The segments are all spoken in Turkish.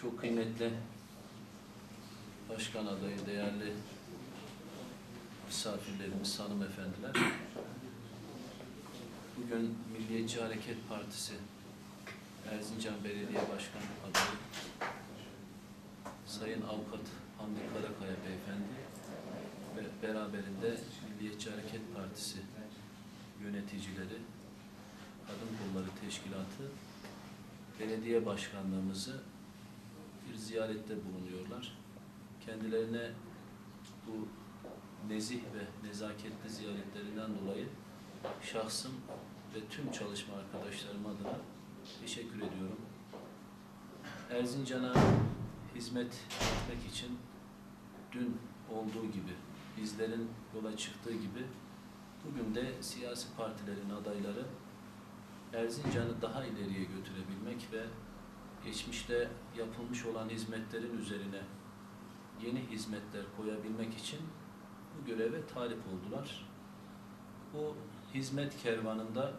Çok kıymetli başkan adayı, değerli misafirlerimiz, hanımefendiler. Bugün Milliyetçi Hareket Partisi Erzincan Belediye Başkan adayı Sayın Avukat Hamdi Karakaya Beyefendi ve beraberinde Milliyetçi Hareket Partisi yöneticileri, Kadın Kolları Teşkilatı belediye başkanlığımızı bir ziyarette bulunuyorlar. Kendilerine bu nezih ve nezaketli ziyaretlerinden dolayı şahsım ve tüm çalışma arkadaşlarım adına teşekkür ediyorum. Erzincan'a hizmet etmek için dün olduğu gibi, bizlerin yola çıktığı gibi bugün de siyasi partilerin adayları Erzincan'ı daha ileriye götürebilmek ve geçmişte yapılmış olan hizmetlerin üzerine yeni hizmetler koyabilmek için bu göreve talip oldular. Bu hizmet kervanında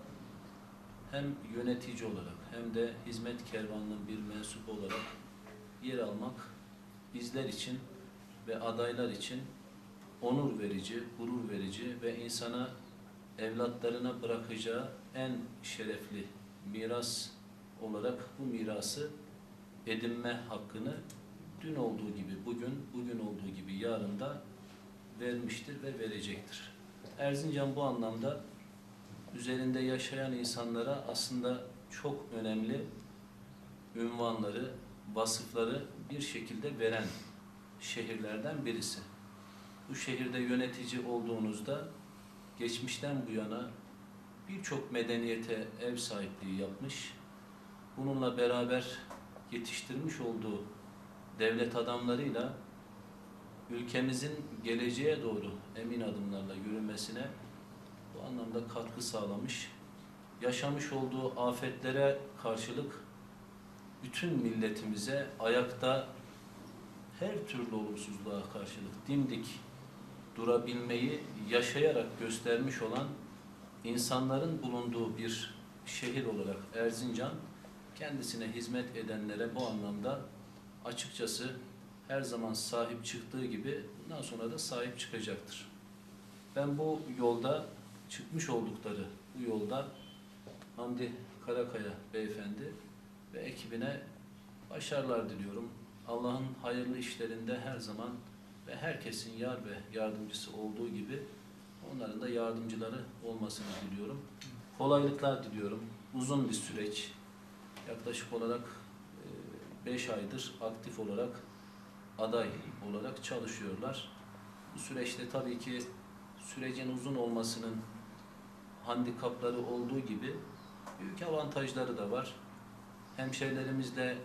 hem yönetici olarak hem de hizmet kervanının bir mensubu olarak yer almak bizler için ve adaylar için onur verici, gurur verici ve insana evlatlarına bırakacağı en şerefli miras olarak bu mirası edinme hakkını dün olduğu gibi bugün, bugün olduğu gibi yarın da vermiştir ve verecektir. Erzincan bu anlamda üzerinde yaşayan insanlara aslında çok önemli ünvanları, vasıfları bir şekilde veren şehirlerden birisi. Bu şehirde yönetici olduğunuzda geçmişten bu yana birçok medeniyete ev sahipliği yapmış, bununla beraber yetiştirmiş olduğu devlet adamlarıyla ülkemizin geleceğe doğru emin adımlarla yürümesine bu anlamda katkı sağlamış, yaşamış olduğu afetlere karşılık bütün milletimize ayakta her türlü olumsuzluğa karşılık dimdik durabilmeyi yaşayarak göstermiş olan insanların bulunduğu bir şehir olarak Erzincan kendisine hizmet edenlere bu anlamda açıkçası her zaman sahip çıktığı gibi bundan sonra da sahip çıkacaktır. Ben bu yolda çıkmış oldukları bu yolda Hamdi Karakaya beyefendi ve ekibine başarılar diliyorum. Allah'ın hayırlı işlerinde her zaman ve herkesin yar ve yardımcısı olduğu gibi onların da yardımcıları olmasını diliyorum. Kolaylıklar diliyorum. Uzun bir süreç. Yaklaşık olarak 5 aydır aktif olarak aday olarak çalışıyorlar. Bu süreçte tabii ki sürecin uzun olmasının handikapları olduğu gibi büyük avantajları da var. Hemşehrilerimizle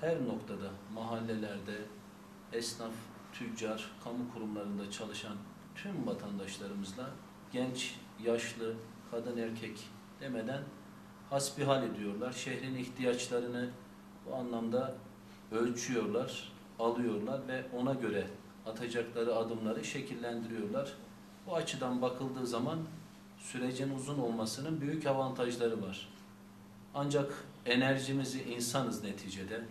her noktada, mahallelerde, esnaf, tüccar, kamu kurumlarında çalışan tüm vatandaşlarımızla genç, yaşlı, kadın, erkek demeden hasbihal ediyorlar. Şehrin ihtiyaçlarını bu anlamda ölçüyorlar, alıyorlar ve ona göre atacakları adımları şekillendiriyorlar. Bu açıdan bakıldığı zaman sürecin uzun olmasının büyük avantajları var. Ancak enerjimizi insanız neticede.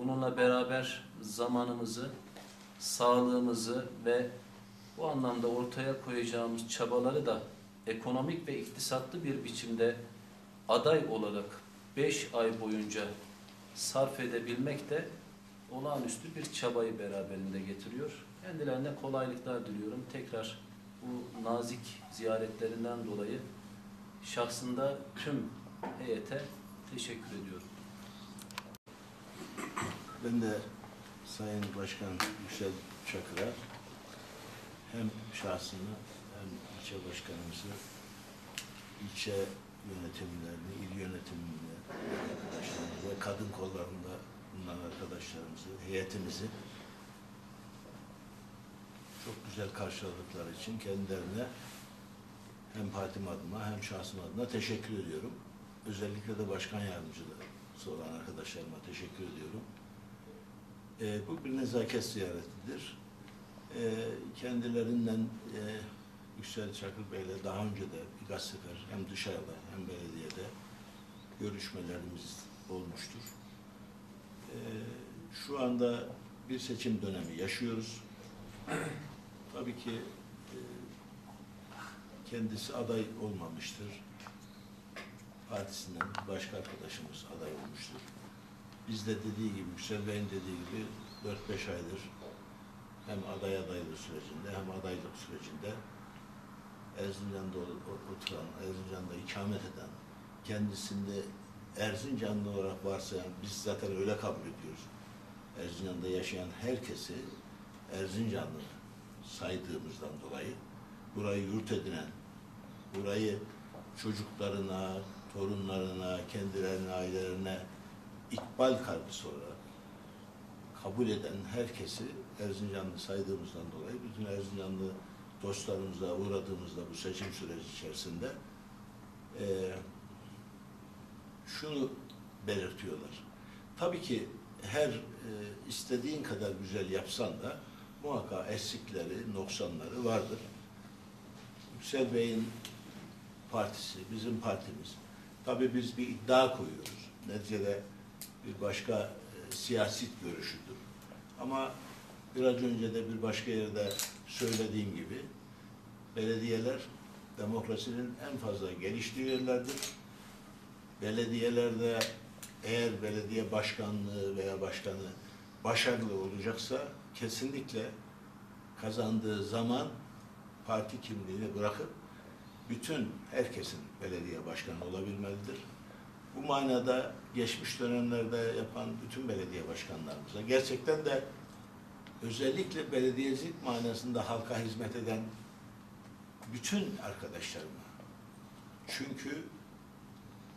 Bununla beraber zamanımızı, sağlığımızı ve bu anlamda ortaya koyacağımız çabaları da ekonomik ve iktisatlı bir biçimde aday olarak 5 ay boyunca sarf edebilmek de olağanüstü bir çabayı beraberinde getiriyor. Kendilerine kolaylıklar diliyorum. Tekrar bu nazik ziyaretlerinden dolayı şahsında tüm heyete teşekkür ediyorum. Ben de Sayın Başkan Yüksel Çakır'a hem şahsını hem ilçe başkanımızı, ilçe yönetimlerini, il yönetimini, ve kadın kollarında bulunan arkadaşlarımızı, heyetimizi çok güzel karşıladıkları için kendilerine hem partim adına hem şahsım adına teşekkür ediyorum. Özellikle de başkan yardımcıları olan arkadaşlarıma teşekkür ediyorum. E, bu bir nezaket ziyaretidir. E, kendilerinden e, Yüksel Çakır Bey'le daha önce de birkaç sefer hem dışarıda hem belediyede görüşmelerimiz olmuştur. E, şu anda bir seçim dönemi yaşıyoruz. Tabii ki e, kendisi aday olmamıştır. Partisinden başka arkadaşımız aday olmuştur. Biz de dediği gibi, Yüksel Bey'in dediği gibi 4-5 aydır hem aday adaylık sürecinde hem adaylık sürecinde Erzincan'da oturan, Erzincan'da ikamet eden, kendisinde Erzincanlı olarak varsayan, biz zaten öyle kabul ediyoruz. Erzincan'da yaşayan herkesi Erzincanlı saydığımızdan dolayı burayı yurt edinen, burayı çocuklarına, torunlarına, kendilerine, ailelerine ikbal kaygısı olarak kabul eden herkesi Erzincanlı saydığımızdan dolayı bütün Erzincanlı dostlarımıza uğradığımızda bu seçim süreci içerisinde eee şunu belirtiyorlar. Tabii ki her e, istediğin kadar güzel yapsan da muhakkak eksikleri, noksanları vardır. Yüksel Bey'in partisi, bizim partimiz. Tabii biz bir iddia koyuyoruz. Neticede bir başka e, siyasi görüşüdür. Ama biraz önce de bir başka yerde söylediğim gibi belediyeler demokrasinin en fazla geliştiği yerlerdir. Belediyelerde eğer belediye başkanlığı veya başkanı başarılı olacaksa kesinlikle kazandığı zaman parti kimliğini bırakıp bütün herkesin belediye başkanı olabilmelidir. Bu manada geçmiş dönemlerde yapan bütün belediye başkanlarımıza gerçekten de özellikle belediyecilik manasında halka hizmet eden bütün arkadaşlarıma çünkü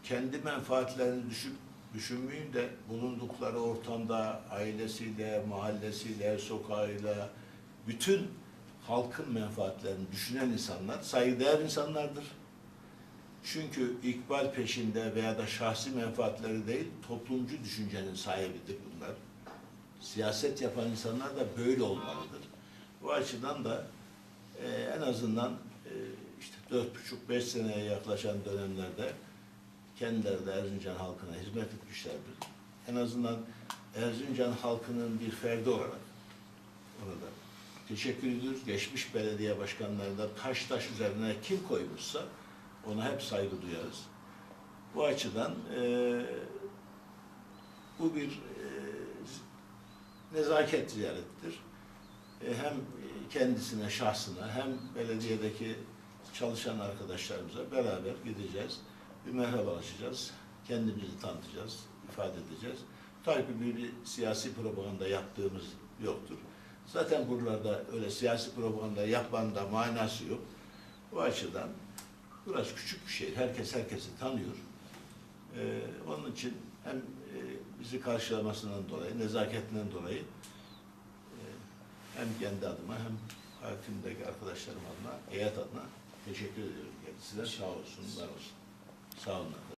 kendi menfaatlerini düşün, düşünmeyin de bulundukları ortamda ailesiyle, mahallesiyle, sokağıyla bütün halkın menfaatlerini düşünen insanlar saygıdeğer insanlardır. Çünkü ikbal peşinde veya da şahsi menfaatleri değil, toplumcu düşüncenin sahibidir bunlar. Siyaset yapan insanlar da böyle olmalıdır. Bu açıdan da e, en azından e, işte dört buçuk beş seneye yaklaşan dönemlerde kendileri de Erzincan halkına hizmet etmişlerdir. En azından Erzincan halkının bir ferdi olarak orada teşekkür ediyoruz. Geçmiş belediye başkanlarında taş taş üzerine kim koymuşsa ona hep saygı duyarız. Bu açıdan eee, bu bir eee, nezaket ziyarettir. E, hem kendisine, şahsına hem belediyedeki çalışan arkadaşlarımıza beraber gideceğiz. Bir merhabalaşacağız. Kendimizi tanıtacağız, ifade edeceğiz. Tabii bir, bir siyasi propaganda yaptığımız yoktur. Zaten buralarda öyle siyasi propaganda yapmanın da manası yok. Bu açıdan biraz küçük bir şey. Herkes herkesi tanıyor. Ee, onun için hem e, bizi karşılamasından dolayı, nezaketinden dolayı e, hem kendi adıma hem partimdeki arkadaşlarım adına, heyet adına teşekkür ediyorum kendisine. Sağ olsun, var olsun. Sağ olun.